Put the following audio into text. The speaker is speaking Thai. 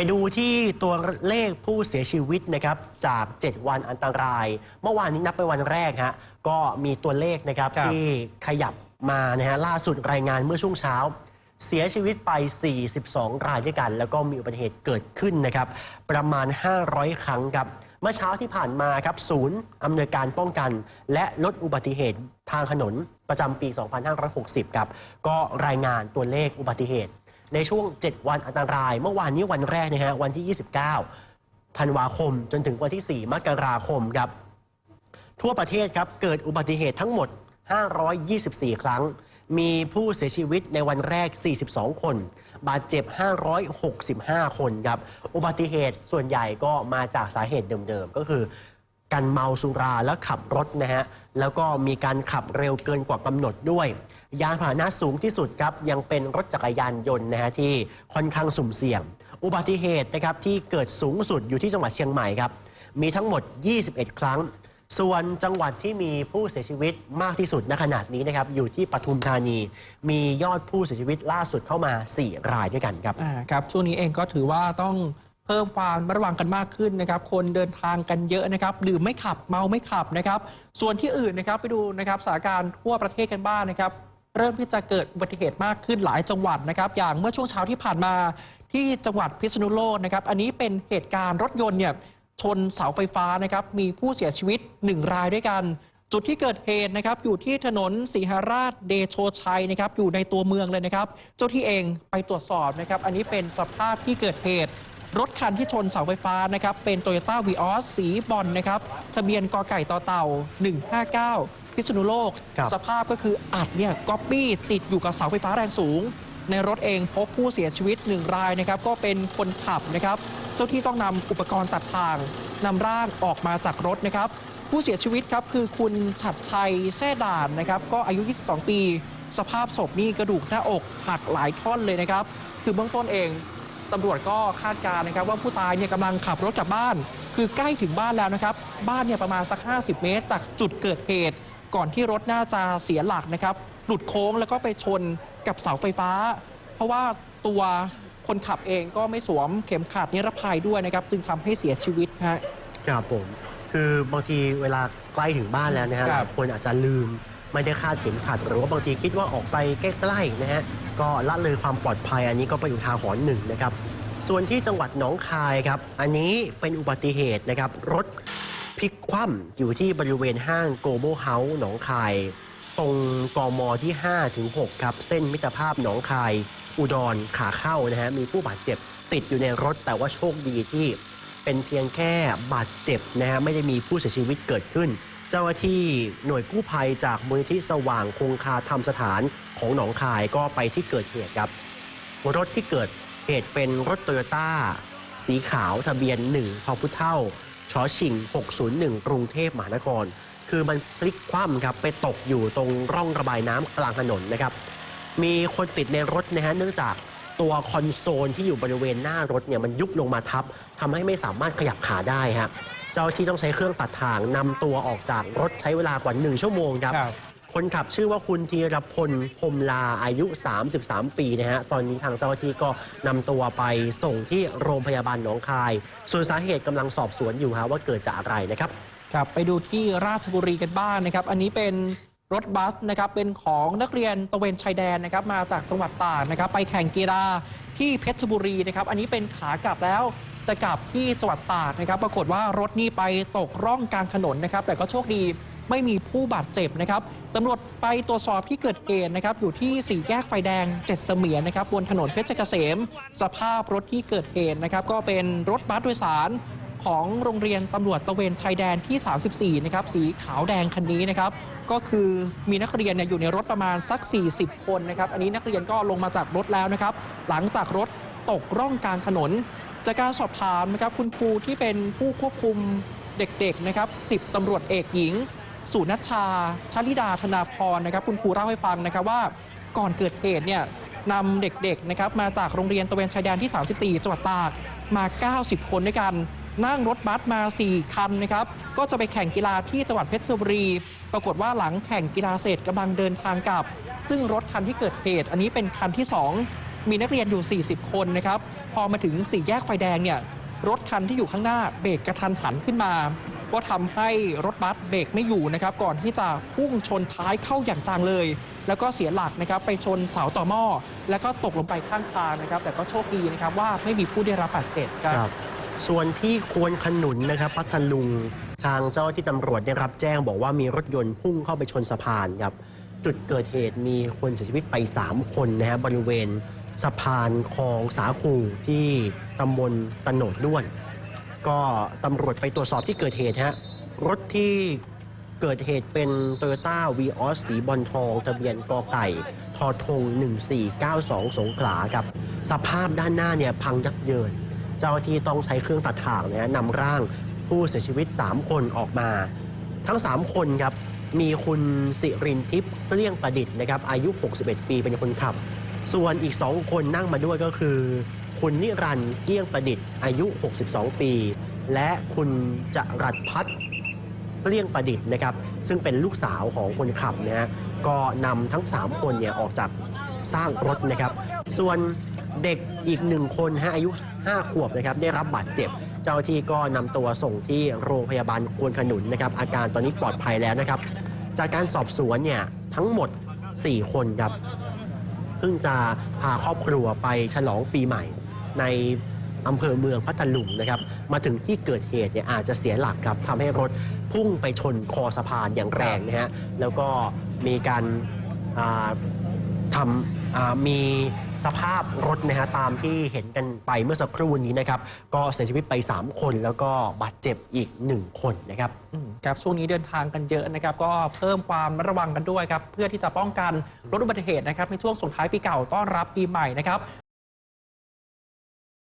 ไปดูที่ตัวเลขผู้เสียชีวิตนะครับจาก 7 วันอันตราย เมื่อวานนี้นับเป็นวันแรกฮะก็มีตัวเลขนะครับครับ ที่ขยับมานะฮะล่าสุดรายงานเมื่อช่วงเช้า เสียชีวิตไป 42 รายด้วยกัน แล้วก็มีอุบัติเหตุเกิดขึ้นนะครับ ประมาณ 500 ครั้งครับ เมื่อเช้าที่ผ่านมาครับ ศูนย์อำนวยการป้องกัน และลดอุบัติเหตุทางถนนประจำปี 2560 ครับ ก็รายงานตัวเลขอุบัติเหตุ ในช่วง 7 วันอันตราย เมื่อวานนี้วันแรกนะฮะวันที่ 29 ธันวาคม จนถึงวันที่ 4 มกราคมครับทั่วประเทศครับเกิดอุบัติเหตุทั้งหมด 524 ครั้ง มีผู้เสียชีวิตในวันแรก 42 คน บาดเจ็บ 565 คนครับ อุบัติเหตุส่วนใหญ่ก็มาจากสาเหตุเดิมๆ ก็คือ การเมาสุราแล้วขับรถนะฮะ แล้วก็มีการขับเร็วเกินกว่ากำหนดด้วย ยานพาหนะสูงที่สุดครับยังเป็นรถจักรยานยนต์นะฮะที่ค่อนข้างสุ่มเสี่ยง อุบัติเหตุนะครับที่เกิดสูงสุดอยู่ที่จังหวัดเชียงใหม่ครับมีทั้งหมด 21 ครั้ง ส่วนจังหวัดที่มีผู้เสียชีวิตมากที่สุดณขนาดนี้นะครับอยู่ที่ปทุมธานี มียอดผู้เสียชีวิตล่าสุดเข้ามา 4 รายด้วยกันครับอ่าครับช่วงนี้เองก็ถือว่าต้องเพิ่มความระวังกันมากขึ้นนะครับ คนเดินทางกันเยอะนะครับดื่มไม่ขับเมาไม่ขับนะครับ ส่วนที่อื่นนะครับไปดูนะครับสถานการณ์ทั่วประเทศกันบ้างนะครับ เริ่มที่จะเกิดอุบัติเหตุมากขึ้นหลายจังหวัดนะครับ อย่างเมื่อช่วงเช้าที่ผ่านมาที่จังหวัดพิษณุโลกนะครับ อันนี้เป็นเหตุการณ์รถยนต์เนี่ยชนเสาไฟฟ้านะครับ มีผู้เสียชีวิตหนึ่งรายด้วยกัน จุดที่เกิดเหตุนะครับ อยู่ที่ถนนสีหราชเดโชชัยนะครับ อยู่ในตัวเมืองเลยนะครับ เจ้าที่เองไปตรวจสอบนะครับ อันนี้เป็นสภาพที่เกิดเหตุรถคันที่ชนเสาไฟฟ้านะครับ เป็น Toyota v ีออสสีบอลนะครับ ทะเบียนกอไก่ต่อเต่า 159 พิษณุโลก ครับ สภาพก็คืออัดเนี่ยก๊อปปี้ติดอยู่กับเสาไฟฟ้าแรงสูง ในรถเองพบผู้เสียชีวิตหนึ่งรายนะครับ ก็เป็นคนขับนะครับ เจ้าที่ต้องนำอุปกรณ์ตัดทางนำร่างออกมาจากรถนะครับ ผู้เสียชีวิตครับคือคุณฉัดชัยแซ่ด่านนะครับ ก็อายุ 22 ปี สภาพศพนี่กระดูกหน้าอกหักหลายท่อนเลยนะครับ คือเบื้องต้นเองตำรวจก็คาดการณ์นะครับ ว่าผู้ตายเนี่ยกำลังขับรถกลับบ้าน คือใกล้ถึงบ้านแล้วนะครับ บ้านเนี่ยประมาณสัก 50 เมตร จากจุดเกิดเหตุ ก่อนที่รถน่าจะเสียหลักนะครับ หลุดโค้งแล้วก็ไปชนกับเสาไฟฟ้า เพราะว่าตัวคนขับเองก็ไม่สวมเข็มขัดนิรภัยด้วยนะครับ จึงทำให้เสียชีวิตฮะครับผม คือบางทีเวลาใกล้ถึงบ้านแล้วนะฮะคหรับลายคนอาจจะลืมไม่ได้คาดเข็มขัดหรือว่าบางทีคิดว่าออกไปใกล้ๆนะฮะก็ละเลยความปลอดภัยอันนี้ก็เป็นอุทาหรณ์หนึ่งนะครับ ส่วนที่จังหวัดหนองคายครับ อันนี้เป็นอุบัติเหตุนะครับรถ พลิกคว่ำอยู่ที่บริเวณห้างโกโบอลเฮาส์หนองคาย ตรงกมที่ 5 ถึง 6 ครับ เส้นมิตรภาพหนองคาย อุดรขาเข้านะฮะมีผู้บาดเจ็บติดอยู่ในรถ แต่ว่าโชคดีที่เป็นเพียงแค่บาดเจ็บนะฮะไม่ได้มีผู้เสียชีวิตเกิดขึ้น เจ้าหน้าที่หน่วยกู้ภัยจากมูลนิธิสว่างคงคาธรรมสถานของหนองคายก็ไปที่เกิดเหตุครับรถที่เกิดเหตุเป็นรถโตโยต้าสีขาวทะเบียน1พพุเท่า ชอชิง 601 กรุงเทพมหานคร คือมันพลิกคว่ำครับไปตกอยู่ตรงร่องระบายน้ำกลางถนนนะครับ มีคนติดในรถนะฮะเนื่องจากตัวคอนโซลที่อยู่บริเวณหน้ารถเนี่ยมันยุบลงมาทับทำให้ไม่สามารถขยับขาได้ฮะเจ้าหน้าที่ต้องใช้เครื่องตัดทางนำตัวออกจากรถใช้เวลากว่า 1 ชั่วโมงครับ คนขับชื่อว่าคุณธีรพลพรมลาอายุ 33 ปีนะฮะ ตอนนี้ทางเจ้าหน้าที่ก็นำตัวไปส่งที่โรงพยาบาลหนองคาย ส่วนสาเหตุกำลังสอบสวนอยู่ฮะว่าเกิดจากอะไรนะครับ ครับไปดูที่ราชบุรีกันบ้างนะครับ อันนี้เป็นรถบัสนะครับเป็นของนักเรียนตะเวนชายแดนนะครับมาจากจังหวัดตากนะครับไปแข่งกีฬาที่เพชรบุรีนะครับอันนี้เป็นขากลับแล้วจะกลับที่จังหวัดตากนะครับ ปรากฏว่ารถนี่ไปตกร่องกลางถนนนะครับ แต่ก็โชคดี ไม่มีผู้บาดเจ็บนะครับตำรวจไปตรวจสอบที่เกิดเหตุนะครับ อยู่ที่สี่แยกไฟแดงเจ็ดเสมียนนะครับบนถนนเพชรเกษม สภาพรถที่เกิดเหตุนะครับ ก็เป็นรถบัสโดยสารของโรงเรียนตำรวจตระเวนชายแดนที่ 34 นะครับ สีขาวแดงคันนี้นะครับ ก็คือมีนักเรียนเนี่ยอยู่ในรถประมาณสัก 40 คนนะครับ อันนี้นักเรียนก็ลงมาจากรถแล้วนะครับ หลังจากรถตกร่องกลางถนน จากการสอบถามนะครับ คุณครูที่เป็นผู้ควบคุมเด็กๆ นะครับ 10ตำรวจเอกหญิง สุนัชชาชลิดาธนาพรนะครับ คุณครูเล่าให้ฟังนะครับว่าก่อนเกิดเหตุเนี่ยนำเด็กๆนะครับมาจากโรงเรียนตะเวนชายแดนที่ 34 จังหวัดตากมา 90 คนด้วยกัน นั่งรถบัสมา 4 คันนะครับ ก็จะไปแข่งกีฬาที่จังหวัดเพชรบุรี ปรากฏว่าหลังแข่งกีฬาเสร็จกำลังเดินทางกลับ ซึ่งรถคันที่เกิดเหตุ อันนี้เป็นคันที่ 2 มีนักเรียนอยู่ 40 คนนะครับ พอมาถึงสี่แยกไฟแดงเนี่ยรถคันที่อยู่ข้างหน้าเบรกกระทันหันขึ้นมา ก็ทำให้รถบัสเบรกไม่อยู่นะครับก่อนที่จะพุ่งชนท้ายเข้าอย่างจังเลย แล้วก็เสียหลักนะครับไปชนเสาต่อหม้อ แล้วก็ตกลงไปข้างทางนะครับ แต่ก็โชคดีนะครับว่าไม่มีผู้ได้รับบาดเจ็บครับส่วนที่ควนขนุนนะครับพัทลุงทางเจ้าที่ตำรวจได้รับแจ้งบอกว่ามีรถยนต์พุ่งเข้าไปชนสะพานครับจุดเกิดเหตุมีคนเสียชีวิตไป 3 คนนะฮะบริเวณสะพานคลองสาคูที่ตำบลตะโนดด้วน ก็ตำรวจไปตรวจสอบที่เกิดเหตุฮะรถที่เกิดเหตุเป็น t o y ยต้าวีออสสีบอลทองทะเบียนกอไก่ทอทง 1492 สงขลาครับ สภาพด้านหน้าเนี่ยพังยับเยิน เจ้าที่ต้องใช้เครื่องตัดถ่างนะฮะนำร่างผู้เสียชีวิต 3 คนออกมา ทั้ง 3 คนครับ มีคุณสิรินทิพย์เกลี้ยงประดิษฐ์นะครับ อายุ 61 ปีเป็นคนขับ ส่วนอีก 2 คนนั่งมาด้วยก็คือ คุณนิรันดร์เกลี้ยงประดิษฐ์อายุ 62 ปี และคุณจรัสพัฒน์เกลี้ยงประดิษฐ์นะครับ ซึ่งเป็นลูกสาวของคนขับนะฮะก็นำทั้ง 3 คนเนี่ยออกจากสร้างรถนะครับ ส่วนเด็กอีกหนึ่งคนฮะอายุ 5 ขวบนะครับได้รับบาดเจ็บ เจ้าหน้าที่ก็นำตัวส่งที่โรงพยาบาลควนขนุนนะครับ อาการตอนนี้ปลอดภัยแล้วนะครับ จากการสอบสวนเนี่ยทั้งหมด 4 คนครับเพิ่งจะพาครอบครัวไปฉลองปีใหม่ ในอำเภอเมืองพัทลุงนะครับ มาถึงที่เกิดเหตุเนี่ยอาจจะเสียหลักครับทำให้รถพุ่งไปชนคอสะพานอย่างแรงนะฮะแล้วก็มีการาทำมีสภาพรถนะฮะตามที่เห็นกันไปเมื่อสักครู่นี้นะครับก็เสียชีวิตไป 3 คนแล้วก็บาดเจ็บอีก 1 คนนะครับครับช่วงนี้เดินทางกันเยอะนะครับ ก็เพิ่มความระวังกันด้วยครับ เพื่อที่จะป้องกันลดอุบัติเหตุนะครับในช่วงส่งท้ายปีเก่าต้อนรับปีใหม่นะครับ